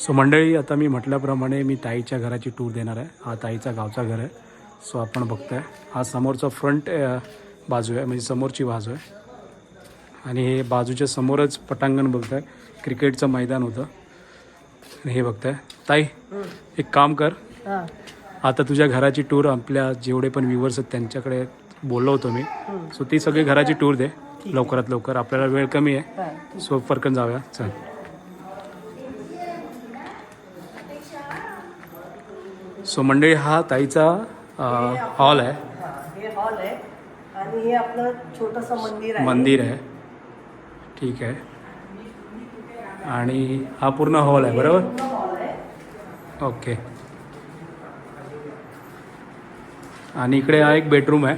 So मंडळी आता मी म्हटल्याप्रमाणे मी ताईच्या घराची टूर देणार आहे. हा ताईचा गावचा घर आहे. सो आपण बघताय. हा समोरचा फ्रंट बाजू आहे. म्हणजे समोरची बाजू आहे. आणि हे बाजूच्या समोरच पटांगण बघताय. क्रिकेटचं मैदान होतं. आणि हे बघताय. ताई एक काम कर. हा. आता तुझ्या घराची टूर आपल्या जेवढे पण व्ह्युअर्स आहेत त्यांच्याकडे बोललो होतो मी. सो ती सगळी घराची टूर दे. लवकरात लवकर. आपल्याला वेळ कमी आहे. सो फरकन जाऊया. चल. सो मंडळी हा ताईचा हॉल आहे. हा, हे हॉल आहे. आणि हे आपलं छोटस मंदिर आहे. मंदिर आहे. ठीक आहे. आणि हा पूर्ण हॉल आहे बरोबर? आहे. ओके. आणि इकडे हा एक बेडरूम आहे.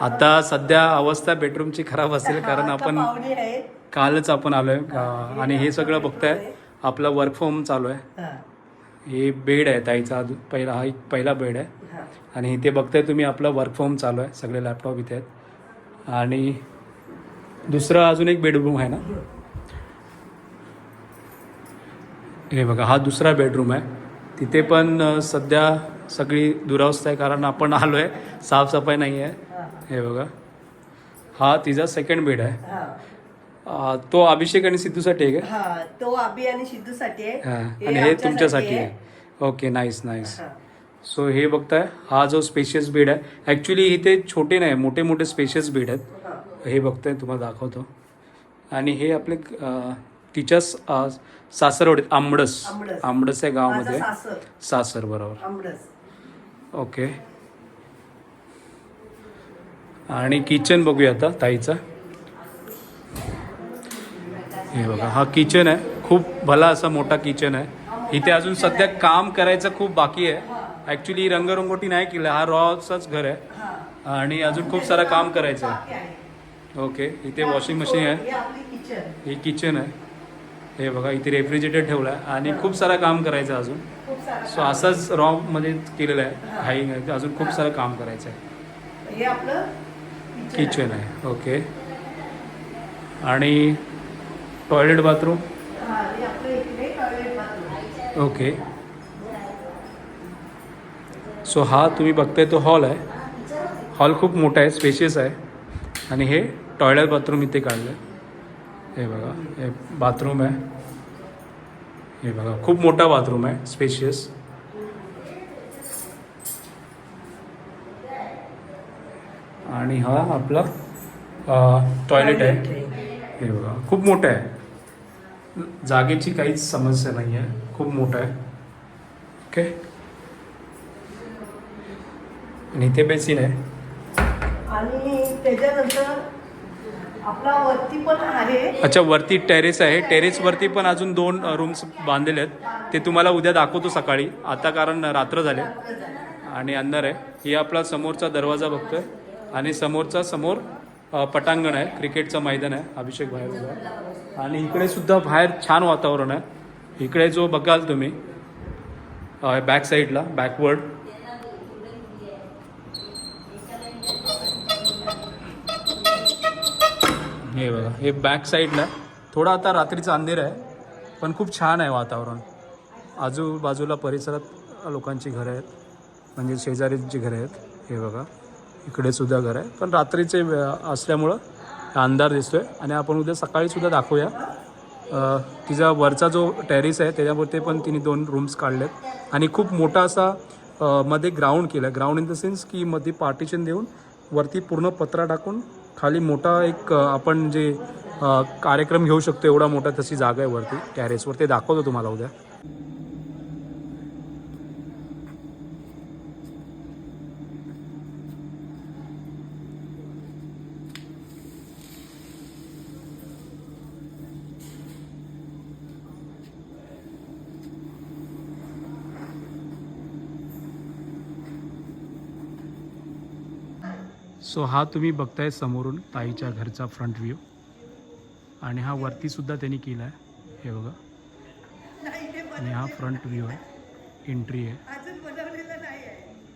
आता सध्या अवस्था बेडरूमची खराब असेल कारण आपण कालच आपण आलोय. अं, आणि हे सगळं बघताय. आपलं वर्क फ्रॉम चालू आहे. हा, हे बेड आहे ताईचा अजून पहिला हा एक पहिला बेड आहे. हा. आणि इथे बघताय तुम्ही आपलं वर्क फ्रॉम चालू आहे सगळे लॅपटॉप इथे आहेत. आणि दुसरं अजून एक बेडरूम आहे ना? हे. बघा हा दुसरा बेडरूम आहे. तिथे पण सध्या सगळी दुरावस्था आहे कारण आपण आलो आहे साफसफाई नाही आहे हा, हे बघा. हा तिचा सेकंड बेड आहे. तो अभिषेक आणि सिद्धूसाठी आहे का? हा तो अभि आणि सिद्धूसाठी आहे. हा, आणि हे आमच्यासाठी तुमच्यासाठी आहे. ओके नाईस नाईस हा. सो हे बघताय हा जो स्पेशियस बेड आहे ॲक्च्युली इथे छोटे नाही मोठे मोठे स्पेशियस बेड आहेत. हा. हे बघताय तुम्हाला दाखवतो. आणि हे आपले अं, तिच्याच अं, सासरवडीत आंबडस आंबडस. आंबडस या गावामध्ये. सासर. सासर बरोबर. आमरस ओके. आणि किचन बघूया आता ताईचा. हे बघा हा किचन आहे. खूप भला असा मोठा किचन आहे. इथे अजून सध्या काम करायचं खूप बाकी आहे. ॲक्च्युली रंगरंगोटी नाही केलं. हा रॉचाच घर आहे. आणि अजून खूप सारं काम करायचं आहे. ओके इथे वॉशिंग मशीन हे आहे. हे किचन आहे. हे बघा इथे रेफ्रिजरेटर ठेवलं आहे. आणि खूप सारं काम करायचं आहे अजून. सो असंच रॉमध्ये केलेलं आहे. हाईंग आहे. अजून खूप सारं काम करायचं आहे. किचन आहे. ओके आणि टॉयलेट बाथरूम ओके सो हा तुम्ही बघताय तो हॉल आहे. हॉल खूप मोठा आहे स्पेशियस आहे. आणि हे टॉयलेट बाथरूम इथे काढलं आहे हे बघा हे बाथरूम आहे. हे बघा खूप मोठा बाथरूम आहे स्पेशियस आणि हा आपला टॉयलेट आहे. हे बघा खूप मोठं आहे. जागेची काहीच समस्या नाही आहे खूप मोठं आहे. ओके आणि इथे बेसिन आहे. आणि त्याच्यानंतर आपला वरती पण आहे. अच्छा वरती टेरेस आहे. टेरेसवरती पण अजून दोन रूम्स बांधलेले आहेत. ते तुम्हाला उद्या दाखवतो सकाळी. आता कारण रात्र झाले. आणि अंदर आहे. ही आपला समोरचा दरवाजा बघतोय. आणि समोरचा समोर पटांगण आहे क्रिकेटचं मैदान आहे अभिषेक बाहेर उभा आहे. आणि इकडे सुद्धा बाहेर छान वातावरण आहे. इकडे जो बघाल तुम्ही बॅक साईडला बॅकवर्ड हे बघा हे बॅक साईडला थोडा आता रात्रीचा अंधेर आहे पण खूप छान आहे वातावरण. आजूबाजूला परिसरात लोकांची घरं आहेत म्हणजे शेजारीची घरं आहेत हे बघा. इकडे सुद्धा घर आहे. पण रात्रीचे असल्यामुळं अंधार दिसतोय. आणि आपण उद्या सकाळी सुद्धा दाखवूया. तिचा वरचा जो टेरिस आहे त्याच्यावरती पण तिने दोन रूम्स काढलेत. आणि खूप मोठा असा मध्ये ग्राउंड केलं ग्राउंड इन द सेन्स की मध्ये पार्टिशन देऊन वरती पूर्ण पत्रा टाकून खाली मोठा एक आपण जे कार्यक्रम घेऊ शकतो एवढा मोठा तशी जागा आहे वरती. टॅरेसवर ते दाखवतो तुम्हाला उद्या. सो हा तुम्ही बघताय समोरून ताईच्या घरचा फ्रंट व्ह्यू आणि हा वरतीसुद्धा त्यांनी केला आहे हे बघा. आणि हा फ्रंट व्ह्यू आहे. एंट्री आहे.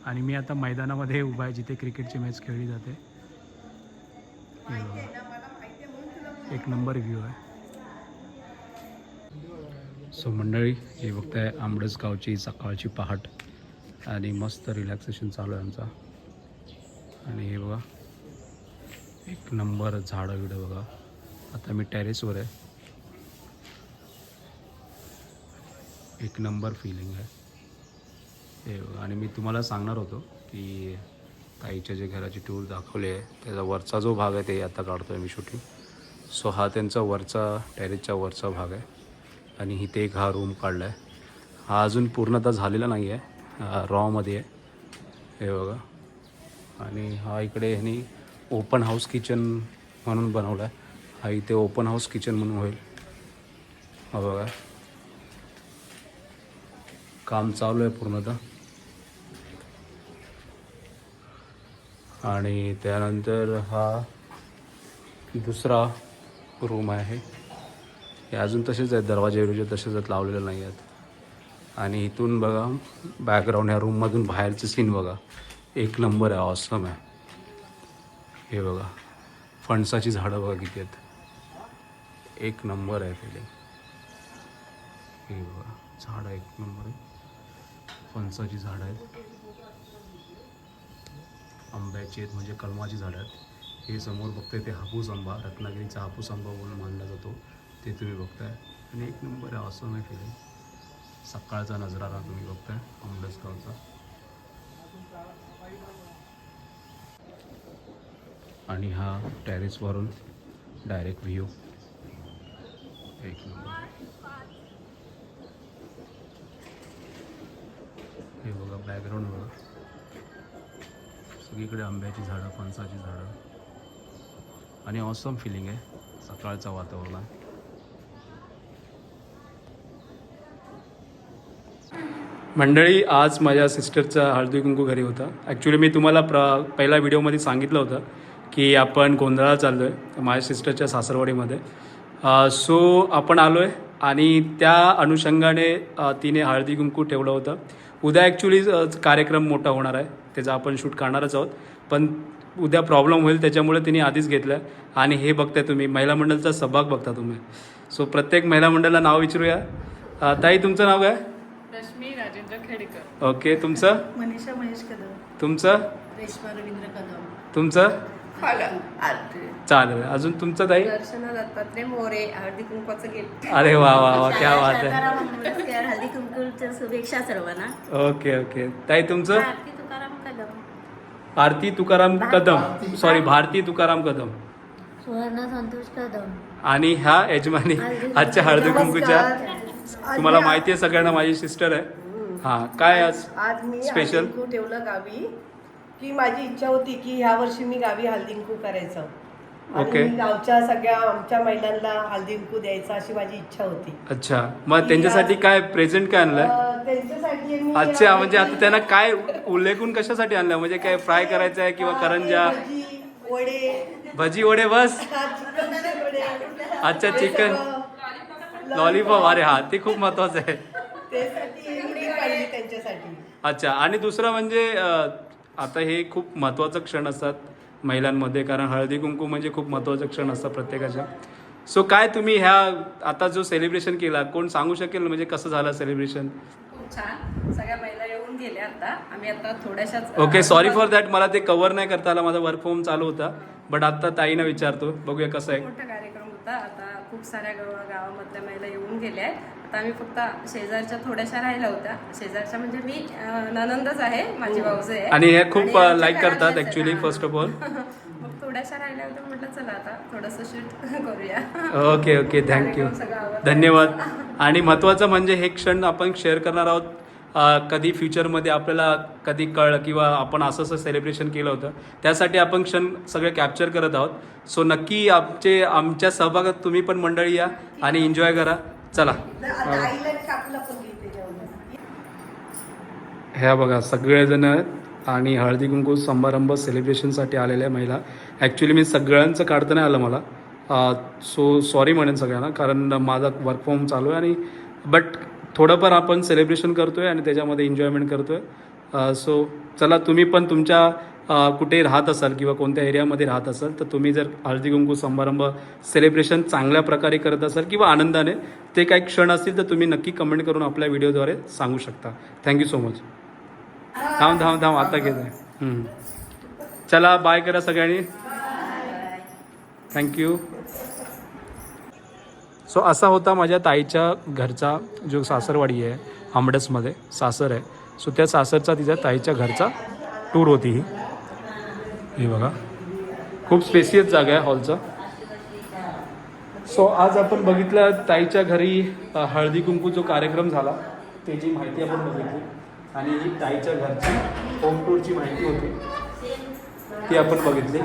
आणि मी आता मैदानामध्ये उभा आहे जिथे क्रिकेटची मॅच खेळली जाते. हे बघा. एक नंबर व्ह्यू आहे. सो मंडळी हे बघताय आंबडस गावची सकाळची पहाट. आणि मस्त रिलॅक्सेशन चालू आहे आमचा. आणि हे बघा एक नंबर झाडं बिडं बघा. आता मी टेरेसवर आहे. एक नंबर फिलिंग आहे. हे बघा आणि मी तुम्हाला सांगणार होतो की ताईच्या जे घराची टूर दाखवली आहे त्याचा वरचा जो भाग आहे ते आता काढतो आहे मी शूटिंग सो हा त्यांचा वरचा टेरेसचा वरचा भाग आहे. आणि इथे एक हा रूम काढला आहे हा अजून पूर्णतः झालेला नाही आहे रॉमध्ये आहे. हे बघा. आणि हा इकडे ह्यांनी ओपन हाऊस किचन म्हणून बनवला आहे हा इथे ओपन हाऊस किचन म्हणून होईल. हा बघा. काम चालू आहे पूर्णतः आणि त्यानंतर हा दुसरा रूम आहे. हे अजून तसेच आहेत दरवाजे बिरवाजे तसेच आहेत लावलेले नाही आहेत आणि इथून बघा बॅकग्राऊंड ह्या रूममधून बाहेरचं सीन बघा. एक नंबर आहे ऑसम आहे. हे बघा फणसाची झाडं बघा किती आहेत. एक नंबर आहे फिलिंग हे बघा झाडं एक नंबर आहे फणसाची झाडं आहेत. आंब्याची आहेत म्हणजे कलमाची झाडं आहेत. हे समोर बघताय ते हापूस आंबा रत्नागिरीचा हापूस आंबा म्हणून मानला जातो. ते तुम्ही बघताय. आणि एक नंबर आहे असं आहे फिलिंग सकाळचा नजरारा तुम्ही बघताय. आंबेसगावचा आणि हा टेरेसवरून डायरेक्ट व्ह्यू एक नंबर हे बघा बॅकग्राऊंड बघा सगळीकडे आंब्याची झाडं फणसाची झाडं. आणि ऑसम फिलिंग आहे सकाळचं वातावरण. मंडळी आज माझ्या सिस्टरचा हळदी कुंकू घरी होता. ॲक्च्युली मी तुम्हाला प्र पहिल्या व्हिडिओमध्ये सांगितलं होतं की आपण गोंधळा चाललो आहे माझ्या सिस्टरच्या सासरवाडीमध्ये. सो आपण आलो आहे आणि त्या अनुषंगाने तिने हळदी कुंकू ठेवलं होतं. उद्या ॲक्च्युली कार्यक्रम मोठा होणार आहे त्याचा आपण शूट करणारच आहोत. पण उद्या प्रॉब्लेम होईल त्याच्यामुळे तिने आधीच घेतलं आहे आणि हे बघताय तुम्ही महिला मंडळचा सहभाग बघता तुम्ही. सो प्रत्येक महिला मंडळाला नाव विचारूया. ताई तुमचं नाव काय? ओके तुमचं? मनीषा महेश कदम. तुमचं? रेश्मा रवींद्र कदम. तुमचं? आरती चालेल. अजून तुमचं ताई? दर्शना दत्तात्रय मोरे हळदी कुंकवाचं गेट अरे वा वा वा क्या बात आहे. कुंकुच्या शुभेच्छा सर्वांना. Okay okay. ताई तुमचं? आरती तुकाराम कदम. आरती तुकाराम कदम. सॉरी भारती तुकाराम कदम. सुवर्ण संतोष कदम. आणि ह्या यजमानी आजच्या हळदी कुंकूच्या तुम्हाला माहिती आहे सगळ्यांना माझी सिस्टर आहे. हा काय आज आज मी Special? हळदीकुंकू ठेवलं गावी. की माझी इच्छा होती की ह्या वर्षी मी गावी हळदीकुंकू करायचं. ओके. गावच्या सगळ्या आमच्या महिलांना हळदीकुंकू द्यायचं अशी माझी इच्छा होती. अच्छा. मग त्यांच्यासाठी काय प्रेझेंट काय आणलंय अं, त्यांच्यासाठी मी अच्छा म्हणजे आता त्यांना काय उल्लेखून कशासाठी आणलं? म्हणजे काय फ्राय करायचं आहे किंवा करंजा? भजी, वडे. भजी वडे बस. चिकनचे वडे. अच्छा चिकन. लॉलीपॉप अरे हा ते खूप महत्वाचं आहे. अच्छा आणि दुसरं म्हणजे आता हे खूप महत्त्वाचं क्षण असतात महिलांमध्ये कारण हळदी कुंकू म्हणजे खूप महत्त्वाचे क्षण असतात प्रत्येकाच्या. सो काय तुम्ही ह्या आता जो सेलिब्रेशन केला कोण सांगू शकेल म्हणजे कसं झालं सेलिब्रेशन खूप छान. सगळ्या महिला येऊन गेल्या आता. आम्ही आता थोड्याशाच ओके सॉरी फॉर दॅट मला ते कव्हर नाही करता आलं. माझा वर्क फ्रॉम चालू होता. बट आता ताईनं विचारतो. बघूया कसं आहे. मोठा कार्यक्रम होता. आता खूप साऱ्या गावा गावामधल्या महिला येऊन गेल्या आहेत. आता आम्ही फक्त शेजारच्या थोड्याशा राहिल्या होत्या. शेजारच्या म्हणजे मी ननंदच आहे माझी भाऊज आहे. आणि हे खूप लाईक करतात आहेत. फर्स्ट ऑफ ऑल मग थोड्याशा राहिल्या होत्या म्हटलं चला आता थोडंसं शूट करूया. Okay okay thank you. धन्यवाद. आणि महत्त्वाचं म्हणजे हे क्षण आपण शेअर करणार आहोत कधी फ्युचरमध्ये आपल्याला कधी कळ किंवा आपण असं असं सेलिब्रेशन केलं होतं त्यासाठी आपण क्षण सगळे कॅप्चर करत आहोत. सो नक्की आमचे आमच्या सहभागात तुम्ही पण मंडळी या आणि एन्जॉय करा. चला. ह्या बघा सगळेजण आणि हळदी कुंकू समारंभ सेलिब्रेशनसाठी आलेल्या महिला. ॲक्च्युली मी सगळ्यांचं काढता नाही आलं मला. सो सॉरी म्हणेन सगळ्यांना कारण माझा वर्क फ्रॉम चालू आहे आणि बट थोडंफार आपण सेलिब्रेशन करतो आहे आणि त्याच्यामध्ये एन्जॉयमेंट करतो आहे सो चला तुम्ही पण तुमच्या कुठे राहत असाल किंवा कोणत्या एरियामध्ये राहत असाल तर तुम्ही जर हळदी कुंकू समारंभ सेलिब्रेशन चांगल्या प्रकारे करत असाल किंवा आनंदाने ते काही क्षण असतील तर तुम्ही नक्की कमेंट करून आपल्या व्हिडिओद्वारे सांगू शकता. थँक्यू सो मच थांब थांब थांब आता घेत. आहे चला बाय करा सगळ्यांनी. थँक्यू सो असा होता माझ्या ताईच्या घरचा जो सासरवाडी आहे आंबडसमध्ये सासर आहे. सो त्या सासरचा तिच्या ताईच्या घरचा टूर होती ही. हे बघा. खूप स्पेसियस जागा आहे हॉलचा सो आज आपण बघितलं ताईच्या घरी हळदी कुंकू जो कार्यक्रम झाला त्याची माहिती आपण बघितली. आणि ही ताईच्या घरची होम टूरची माहिती होती. ती आपण बघितली.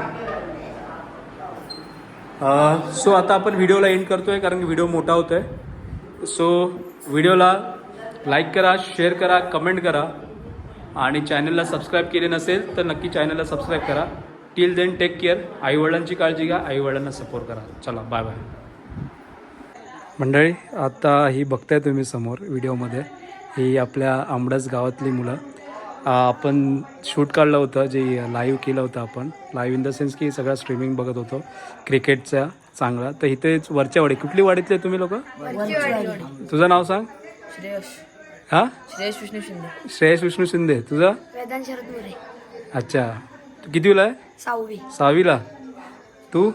सो आता आपण व्हिडिओला एंड करतोय कारण की व्हिडिओ मोठा होतोय. सो व्हिडिओला लाईक करा शेअर करा कमेंट करा. आणि चॅनलला सबस्क्राईब केले नसेल तर नक्की चॅनलला सबस्क्राईब करा. टिल देन टेक केअर आईवडिलांची काळजी घ्या. आईवडिलांना सपोर्ट करा. चला बाय बाय मंडळी आता ही बघताय तुम्ही समोर व्हिडिओमध्ये. ही आपल्या आंबडस गावातली मुलं. आपण शूट काढलं होतं जे लाईव्ह केलं होतं आपण. लाईव्ह इन द सेन्स की सगळा स्ट्रीमिंग बघत होतो. क्रिकेटचा चांगला. तर इथेच वरच्या वाडी कुठली वाडीतले तुम्ही लोक? तुझं नाव सांग. श्रेयश. हां? श्रेयश विष्णू शिंदे. श्रेयस विष्णू शिंदे. तुझं? वेदांत शरद मोरे. अच्छा. तू कितीला आहे? सहावी. सहावीला. तू?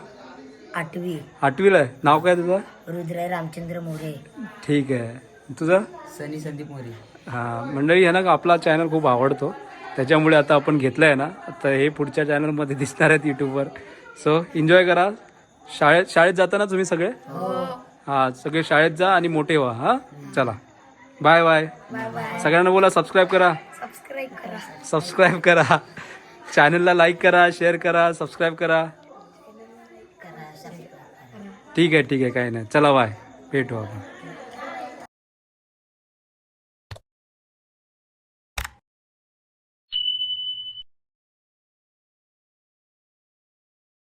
आठवी. आठवीला आहे. नाव काय तुझं? रुद्र रामचंद्र मोरे. ठीक आहे. तुझं? सनी संदीप मोरे. हां. मंडळी आहे ना आपला चॅनल खूप आवडतो. त्याच्यामुळे आता आपण घेतलं आहे ना. आता हे पुढच्या चॅनलमध्ये दिसणार आहेत यूट्यूबवर सो एन्जॉय करा. शाळेत शाळेत जाताना तुम्ही सगळे? हां. सगळे शाळेत जा आणि मोठे व्हा हां? चला. Bye bye. सगळ्यांना बोला सबस्क्राईब करा. सबस्क्राईब करा. सबस्क्राईब करा. चॅनलला लाईक करा शेअर करा सबस्क्राईब करा. ठीक आहे ठीक आहे काही नाही. चला बाय. भेटू आपण.